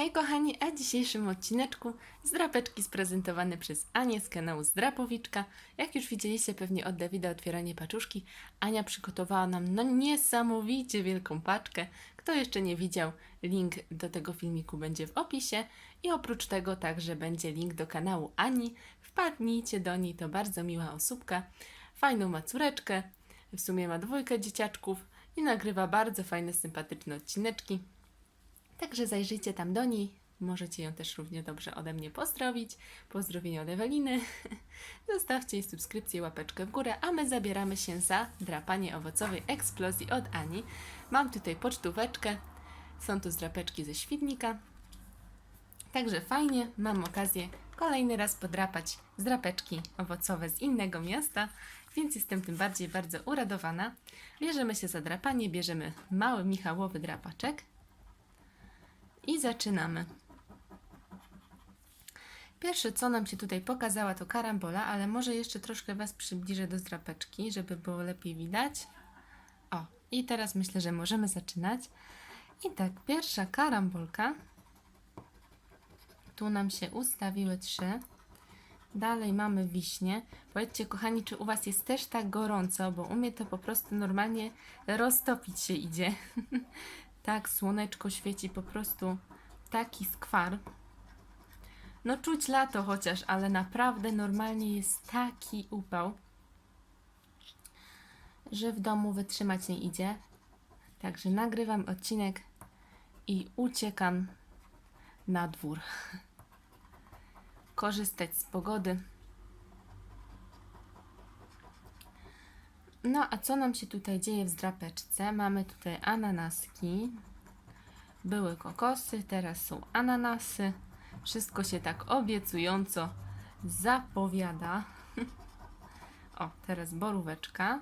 Hej kochani, a w dzisiejszym odcineczku zdrapeczki sprezentowane przez Anię z kanału Zdrapowiczka. Jak już widzieliście pewnie od Dawida otwieranie paczuszki, Ania przygotowała nam no niesamowicie wielką paczkę. Kto jeszcze nie widział, link do tego filmiku będzie w opisie i oprócz tego także będzie link do kanału Ani. Wpadnijcie do niej, to bardzo miła osóbka. Fajną ma córeczkę, w sumie ma dwójkę dzieciaczków i nagrywa bardzo fajne, sympatyczne odcineczki. Także zajrzyjcie tam do niej. Możecie ją też równie dobrze ode mnie pozdrowić. Pozdrowienia od Eweliny. Zostawcie jej subskrypcję, łapeczkę w górę, a my zabieramy się za drapanie owocowej eksplozji od Ani. Mam tutaj pocztóweczkę. Są to zdrapeczki ze świdnika. Także fajnie, mam okazję kolejny raz podrapać zdrapeczki owocowe z innego miasta, więc jestem tym bardziej bardzo uradowana. Bierzemy się za drapanie, bierzemy mały Michałowy drapaczek. I zaczynamy. Pierwsze, co nam się tutaj pokazała, to karambola, ale może jeszcze troszkę Was przybliżę do zdrapeczki, żeby było lepiej widać. O, i teraz myślę, że możemy zaczynać. I tak, pierwsza karambolka. Tu nam się ustawiły trzy. Dalej mamy wiśnie. Powiedzcie, kochani, czy u Was jest też tak gorąco, bo u mnie to po prostu normalnie roztopić się idzie. tak, słoneczko świeci po prostu taki skwar. No czuć lato chociaż, ale naprawdę normalnie jest taki upał, że w domu wytrzymać nie idzie. Także nagrywam odcinek i uciekam na dwór. Korzystać z pogody. No a co nam się tutaj dzieje w zdrapeczce? Mamy tutaj ananaski. Były kokosy, teraz są ananasy. Wszystko się tak obiecująco zapowiada. O, teraz boróweczka.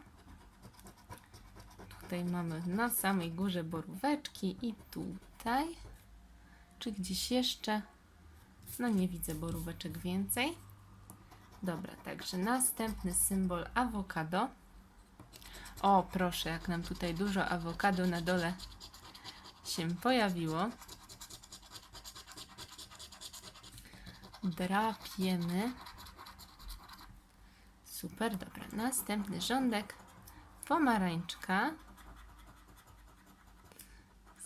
Tutaj mamy na samej górze boróweczki i tutaj. Czy gdzieś jeszcze? No nie widzę boróweczek więcej. Dobra, także następny symbol awokado. O, proszę, jak nam tutaj dużo awokado na dole się pojawiło. Drapiemy. Super, dobra. Następny rządek. Pomarańczka.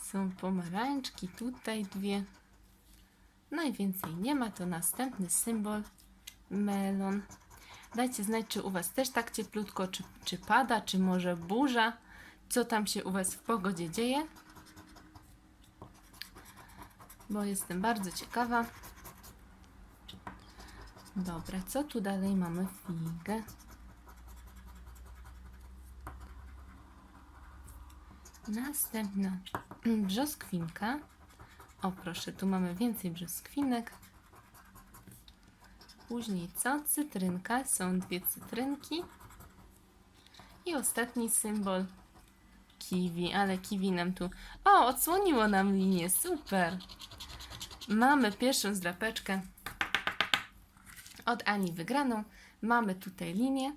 Są pomarańczki, tutaj dwie. Najwięcej nie ma, to następny symbol. Melon. Dajcie znać, czy u Was też tak cieplutko, czy, czy pada, czy może burza. Co tam się u Was w pogodzie dzieje? Bo jestem bardzo ciekawa. Dobra, co tu dalej mamy? Figę. Następna brzoskwinka. O proszę, tu mamy więcej brzoskwinek. Później co? Cytrynka. Są dwie cytrynki. I ostatni symbol kiwi, ale kiwi nam tu... O, odsłoniło nam linię, super! Mamy pierwszą zdrapeczkę od Ani wygraną. Mamy tutaj linię.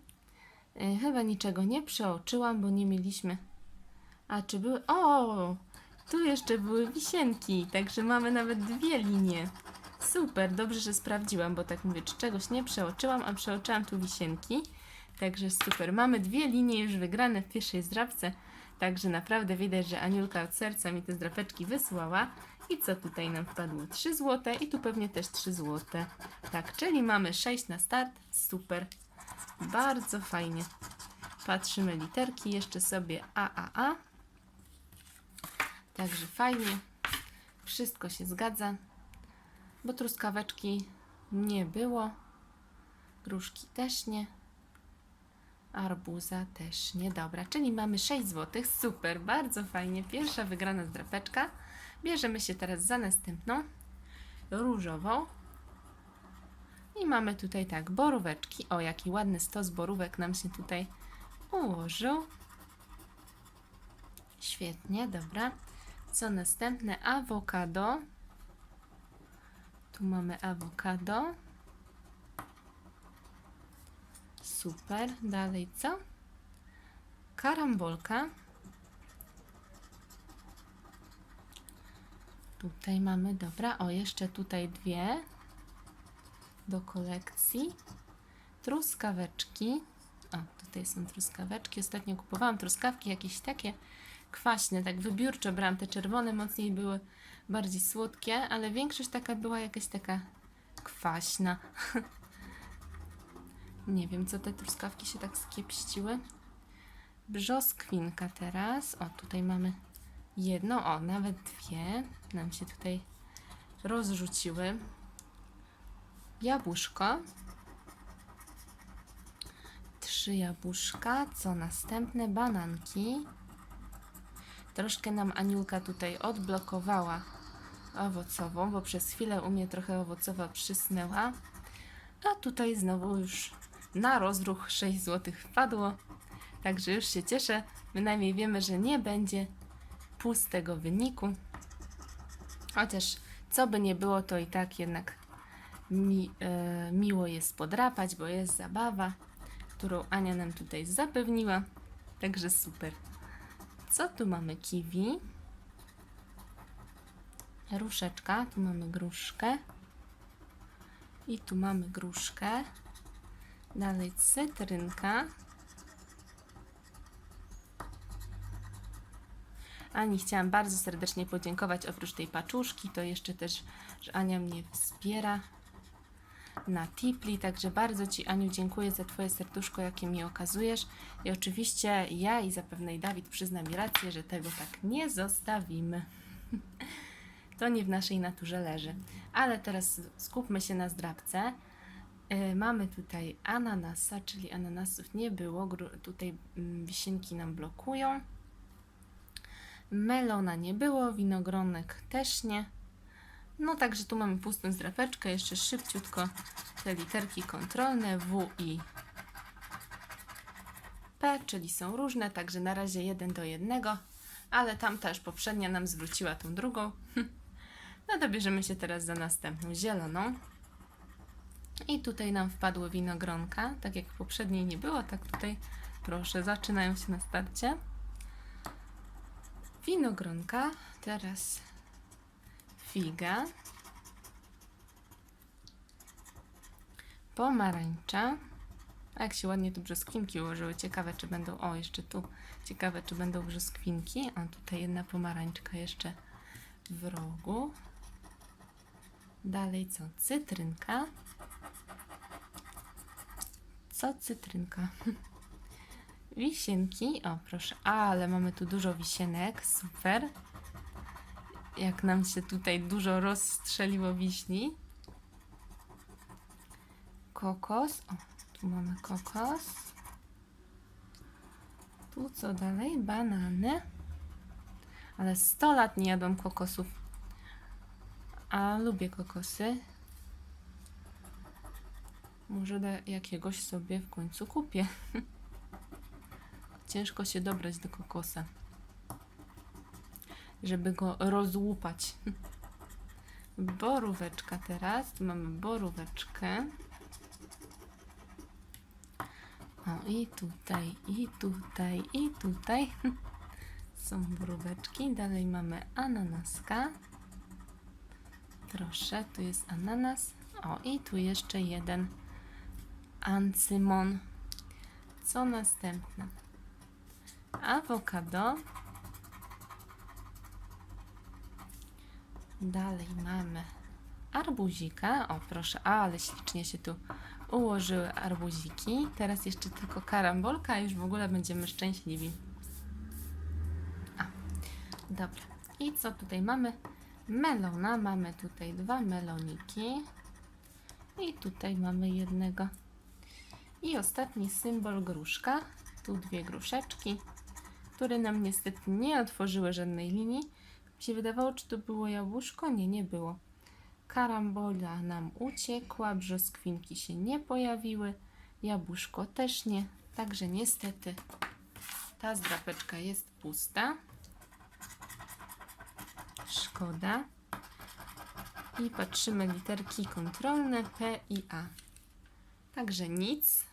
Yy, chyba niczego nie przeoczyłam, bo nie mieliśmy... A czy były... O! Tu jeszcze były wisienki, także mamy nawet dwie linie. Super, dobrze, że sprawdziłam, bo tak mówię, czy czegoś nie przeoczyłam, a przeoczyłam tu wisienki. Także super. Mamy dwie linie już wygrane w pierwszej zdrapce. Także naprawdę widać, że Aniulka od serca mi te zdrapeczki wysłała. I co tutaj nam wpadło? 3 złote i tu pewnie też 3 złote. Tak, czyli mamy 6 na start. Super. Bardzo fajnie. Patrzymy literki jeszcze sobie AAA. Także fajnie. Wszystko się zgadza. Bo truskaweczki nie było. Gruszki też nie. Arbuza też nie. Dobra, czyli mamy 6 zł. Super, bardzo fajnie. Pierwsza wygrana zdrapeczka. Bierzemy się teraz za następną. Różową. I mamy tutaj tak, boróweczki. O, jaki ładny stos borówek nam się tutaj ułożył. Świetnie, dobra. Co następne? Awokado. Tu mamy awokado. Super. Dalej co? Karambolka. Tutaj mamy, dobra, o jeszcze tutaj dwie do kolekcji. Truskaweczki. O, tutaj są truskaweczki. Ostatnio kupowałam truskawki jakieś takie kwaśne, tak wybiórczo brałam. Te czerwone mocniej były bardziej słodkie, ale większość taka była jakaś taka kwaśna. Nie wiem, co te truskawki się tak skiepściły. Brzoskwinka teraz. O, tutaj mamy jedno, o, nawet dwie nam się tutaj rozrzuciły. Jabłuszko. Trzy jabłuszka. Co następne? Bananki. Troszkę nam Aniulka tutaj odblokowała owocową, bo przez chwilę u mnie trochę owocowa przysnęła. A tutaj znowu już na rozruch 6 zł wpadło. Także już się cieszę. Bynajmniej wiemy, że nie będzie pustego wyniku. Chociaż co by nie było, to i tak jednak mi, e, miło jest podrapać, bo jest zabawa, którą Ania nam tutaj zapewniła. Także super. Co tu mamy? Kiwi. Ruszeczka. Tu mamy gruszkę. I tu mamy gruszkę. Dalej cytrynka. Ani chciałam bardzo serdecznie podziękować. Oprócz tej paczuszki, to jeszcze też, że Ania mnie wspiera na Tipli. Także bardzo Ci, Aniu, dziękuję za Twoje serduszko, jakie mi okazujesz. I oczywiście ja i zapewne i Dawid przyzna mi rację, że tego tak nie zostawimy. To nie w naszej naturze leży. Ale teraz skupmy się na zdrabce. Yy, mamy tutaj ananasa, czyli ananasów nie było. Tutaj mm, wisienki nam blokują. Melona nie było, winogronek też nie. No także tu mamy pustą zdrapeczkę, jeszcze szybciutko te literki kontrolne W i P, czyli są różne, także na razie jeden do jednego, ale tam też poprzednia nam zwróciła tą drugą. No to bierzemy się teraz za następną, zieloną. I tutaj nam wpadły winogronka, tak jak w poprzedniej nie było, tak tutaj proszę, zaczynają się na starcie. Winogronka, teraz figa, pomarańcza. A jak się ładnie tu brzoskwinki ułożyły, ciekawe czy będą, o jeszcze tu, ciekawe czy będą brzoskwinki. A tutaj jedna pomarańczka jeszcze w rogu. Dalej co? Cytrynka. Co cytrynka? Wisienki. O, proszę. Ale mamy tu dużo wisienek. Super. Jak nam się tutaj dużo rozstrzeliło wiśni. Kokos. O, tu mamy kokos. Tu co dalej? Banany. Ale 100 lat nie jadłam kokosów. A lubię kokosy. Może da jakiegoś sobie w końcu kupię. Ciężko się dobrać do kokosa. Żeby go rozłupać. Boróweczka teraz. Tu mamy boróweczkę. O, i tutaj, i tutaj, i tutaj. Są boróweczki. Dalej mamy ananaska. Proszę, tu jest ananas. O, i tu jeszcze jeden ancymon. Co następne? Awokado. Dalej mamy arbuzika. O, proszę, ale ślicznie się tu ułożyły arbuziki. Teraz jeszcze tylko karambolka, a już w ogóle będziemy szczęśliwi. A, dobra. I co tutaj mamy? Melona. Mamy tutaj dwa meloniki. I tutaj mamy jednego. I ostatni symbol gruszka. Tu dwie gruszeczki, które nam niestety nie otworzyły żadnej linii. Mi się wydawało, czy to było jabłuszko? Nie, nie było. Karambola nam uciekła, brzoskwinki się nie pojawiły, jabłuszko też nie. Także niestety ta zdrapeczka jest pusta. Szkoda. I patrzymy literki kontrolne P i A. Także nic.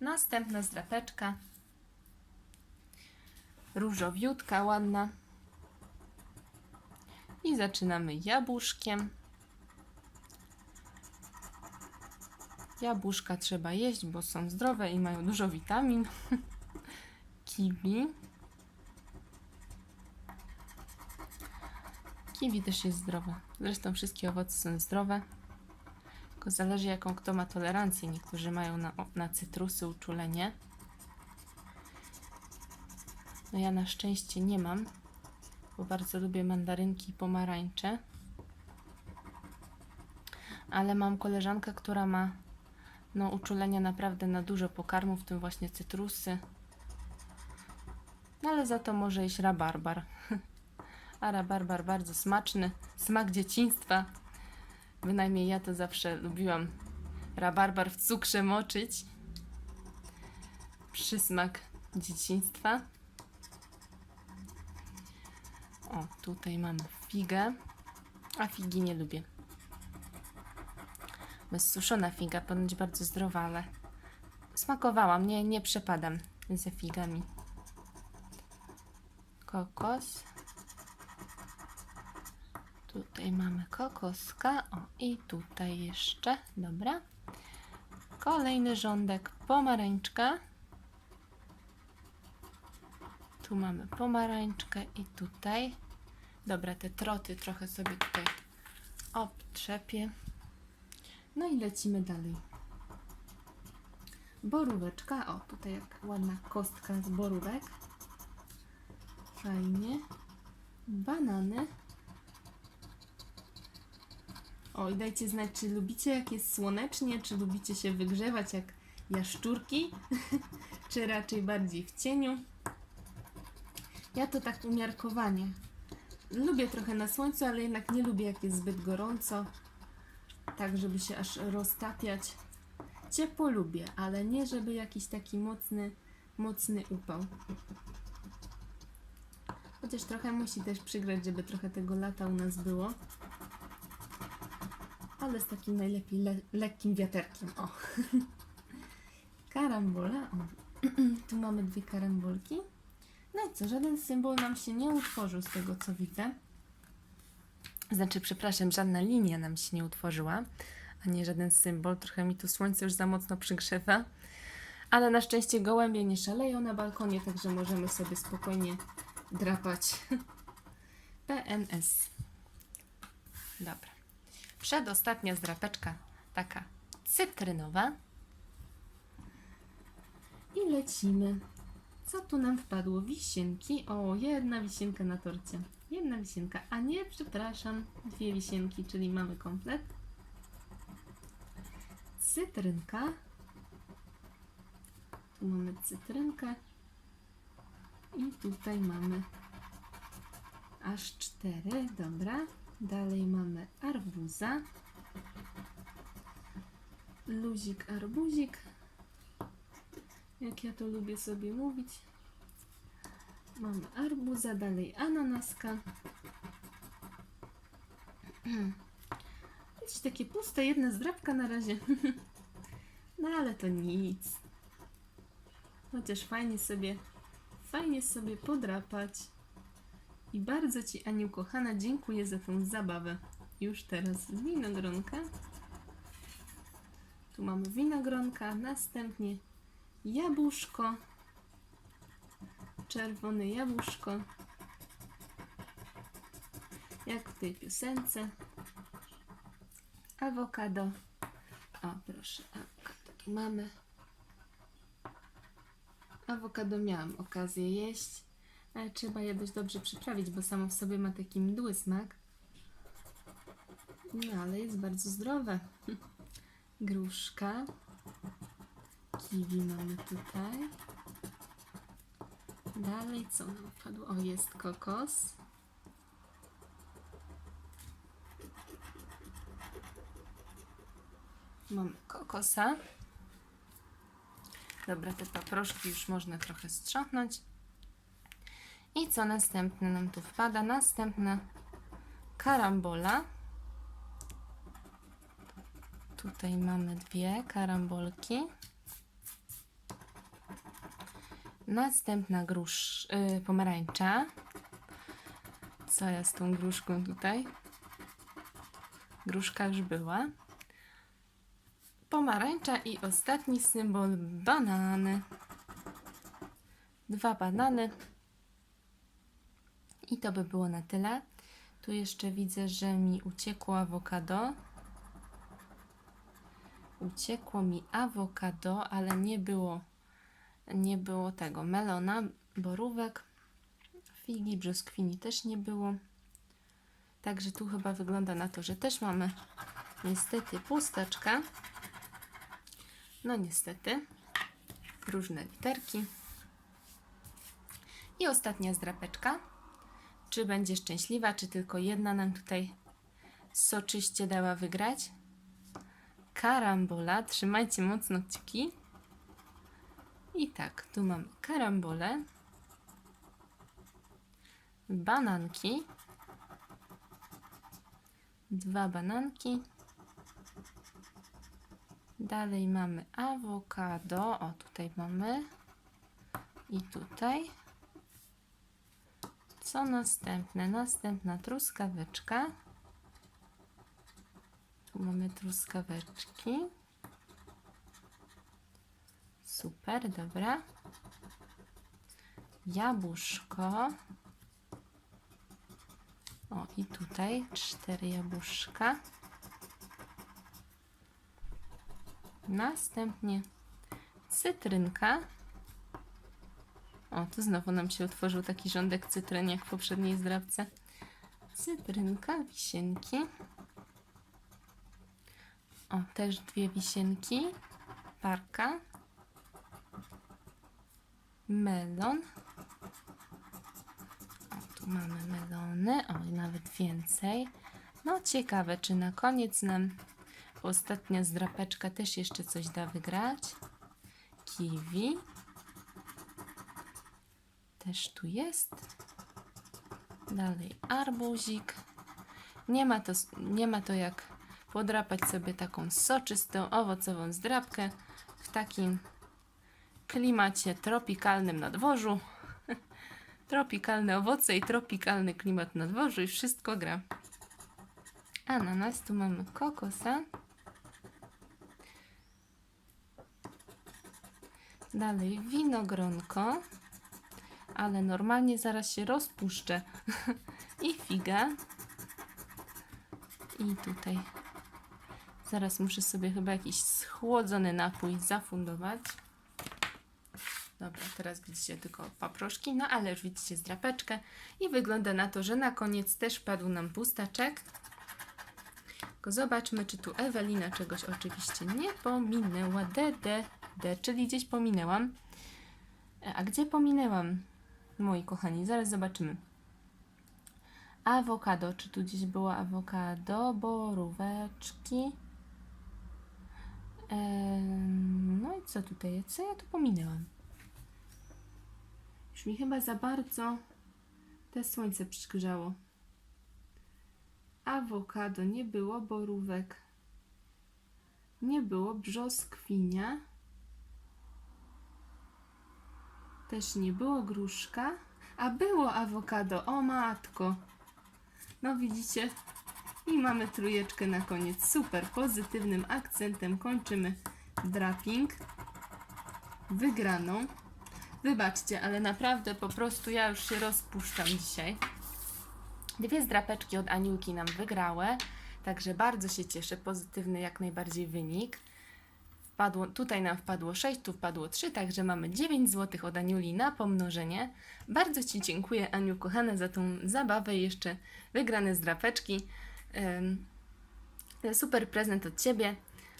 Następna zdrapeczka. Różowiutka, ładna. I zaczynamy jabłuszkiem. Jabłuszka trzeba jeść, bo są zdrowe i mają dużo witamin. Kiwi. Kiwi też jest zdrowe. Zresztą wszystkie owoce są zdrowe. Tylko zależy jaką kto ma tolerancję. Niektórzy mają na, na cytrusy uczulenie. No ja na szczęście nie mam, bo bardzo lubię mandarynki i pomarańcze. Ale mam koleżankę, która ma no, uczulenia naprawdę na dużo pokarmów, w tym właśnie cytrusy. No ale za to może iść rabarbar. A rabarbar bardzo smaczny, smak dzieciństwa. Bynajmniej ja to zawsze lubiłam rabarbar w cukrze moczyć. Przysmak dzieciństwa. O, tutaj mamy figę. A figi nie lubię. Suszona figa, ponoć bardzo zdrowa, ale smakowałam, nie, nie przepadam ze figami. Kokos. Tutaj mamy kokoska. O, i tutaj jeszcze. Dobra. Kolejny rządek pomarańczka. Tu mamy pomarańczkę i tutaj. Dobra, te troty trochę sobie tutaj obtrzepię. No i lecimy dalej. Boróweczka. O, tutaj jak ładna kostka z borówek. Fajnie. Banany. O, i dajcie znać, czy lubicie jak jest słonecznie, czy lubicie się wygrzewać jak jaszczurki, czy raczej bardziej w cieniu. Ja to tak umiarkowanie. Lubię trochę na słońcu, ale jednak nie lubię jak jest zbyt gorąco. Tak, żeby się aż roztapiać. Ciepło lubię, ale nie żeby jakiś taki mocny, mocny upał. Chociaż trochę musi też przygrać, żeby trochę tego lata u nas było. Ale z takim najlepiej le lekkim wiaterkiem. O. Karambola. O. tu mamy dwie karambolki. No i co, żaden symbol nam się nie utworzył z tego co widzę. Znaczy, przepraszam, żadna linia nam się nie utworzyła, a nie żaden symbol. Trochę mi tu słońce już za mocno przygrzewa. Ale na szczęście gołębie nie szaleją na balkonie, także możemy sobie spokojnie drapać. PNS. Dobra. Przedostatnia zdrapeczka, taka cytrynowa. I lecimy. Co tu nam wpadło? Wisienki. O, jedna wisienka na torcie. Jedna wisienka. A nie, przepraszam, dwie wisienki, czyli mamy komplet. Cytrynka. Tu mamy cytrynkę. I tutaj mamy aż cztery. Dobra. Dalej mamy arbuza. Luzik, arbuzik. Jak ja to lubię sobie mówić. Mamy arbuza, dalej ananaska. Widzicie, takie puste, jedna zdrabka na razie. No ale to nic. Chociaż fajnie sobie, fajnie sobie podrapać. I bardzo Ci, Aniu kochana, dziękuję za tą zabawę. Już teraz winogronka. Tu mamy winogronka, następnie jabłuszko, czerwone jabłuszko, jak w tej piosence, awokado, o proszę, awokado tu mamy, awokado miałam okazję jeść, ale trzeba je dość dobrze przyprawić, bo samo w sobie ma taki mdły smak, no ale jest bardzo zdrowe, gruszka, kiwi mamy tutaj. Dalej co nam wpadło? O, jest kokos. Mamy kokosa. Dobra, te paproszki już można trochę strząknąć. I co następne nam tu wpada? Następna karambola. Tutaj mamy dwie karambolki. Następna grusz, yy, pomarańcza. Co ja z tą gruszką tutaj? Gruszka już była. Pomarańcza i ostatni symbol banany. Dwa banany. I to by było na tyle. Tu jeszcze widzę, że mi uciekło awokado. Uciekło mi awokado, ale nie było nie było tego melona, borówek, figi, brzoskwini też nie było. Także tu chyba wygląda na to, że też mamy niestety pusteczkę. No niestety. Różne literki. I ostatnia zdrapeczka. Czy będzie szczęśliwa, czy tylko jedna nam tutaj soczyście dała wygrać? Karambola. Trzymajcie mocno kciuki. I tak, tu mamy karambole, bananki, dwa bananki, dalej mamy awokado, o tutaj mamy i tutaj. Co następne? Następna truskaweczka. Tu mamy truskaweczki. Super, dobra. Jabłuszko. O, i tutaj cztery jabłuszka. Następnie cytrynka. O, tu znowu nam się utworzył taki rządek cytryn, jak w poprzedniej zdrabce. Cytrynka, wisienki. O, też dwie wisienki. Parka melon. O, tu mamy melony, o nawet więcej. No ciekawe, czy na koniec nam ostatnia zdrapeczka też jeszcze coś da wygrać. Kiwi. Też tu jest. Dalej arbuzik. Nie ma to, nie ma to jak podrapać sobie taką soczystą, owocową zdrapkę w takim klimacie tropikalnym na dworzu. Tropikalne owoce i tropikalny klimat na dworzu i wszystko gra. Ananas, tu mamy kokosa. Dalej winogronko, ale normalnie zaraz się rozpuszczę. I figa. I tutaj zaraz muszę sobie chyba jakiś schłodzony napój zafundować. Dobra, teraz widzicie tylko paproszki, no ale już widzicie zdrapeczkę i wygląda na to, że na koniec też padł nam pustaczek. Tylko zobaczmy, czy tu Ewelina czegoś oczywiście nie pominęła. D, D, D, czyli gdzieś pominęłam. E, A gdzie pominęłam, moi kochani? Zaraz zobaczymy. Awokado, czy tu gdzieś było awokado, boróweczki. Em, no i co tutaj? Co ja tu pominęłam? Już mi chyba za bardzo te słońce przygrzało. Awokado nie było, borówek nie było, brzoskwinia też nie było, gruszka, a było awokado, o matko. No widzicie, i mamy trójeczkę na koniec. Super, pozytywnym akcentem kończymy draping. Wygraną. Wybaczcie, ale naprawdę po prostu ja już się rozpuszczam dzisiaj. Dwie zdrapeczki od Aniulki nam wygrały, także bardzo się cieszę. Pozytywny jak najbardziej wynik. Wpadło, tutaj nam wpadło 6, tu wpadło 3, także mamy 9 zł od Aniuli na pomnożenie. Bardzo Ci dziękuję, Aniu kochana, za tą zabawę i jeszcze wygrane zdrapeczki. Ym, super prezent od Ciebie.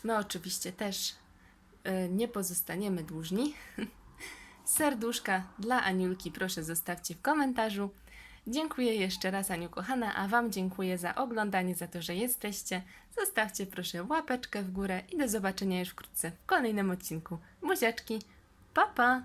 My oczywiście też y, nie pozostaniemy dłużni. Serduszka dla Aniulki proszę zostawcie w komentarzu. Dziękuję jeszcze raz Aniu kochana, a Wam dziękuję za oglądanie, za to, że jesteście. Zostawcie proszę łapeczkę w górę i do zobaczenia już wkrótce w kolejnym odcinku. Buziaczki, pa pa!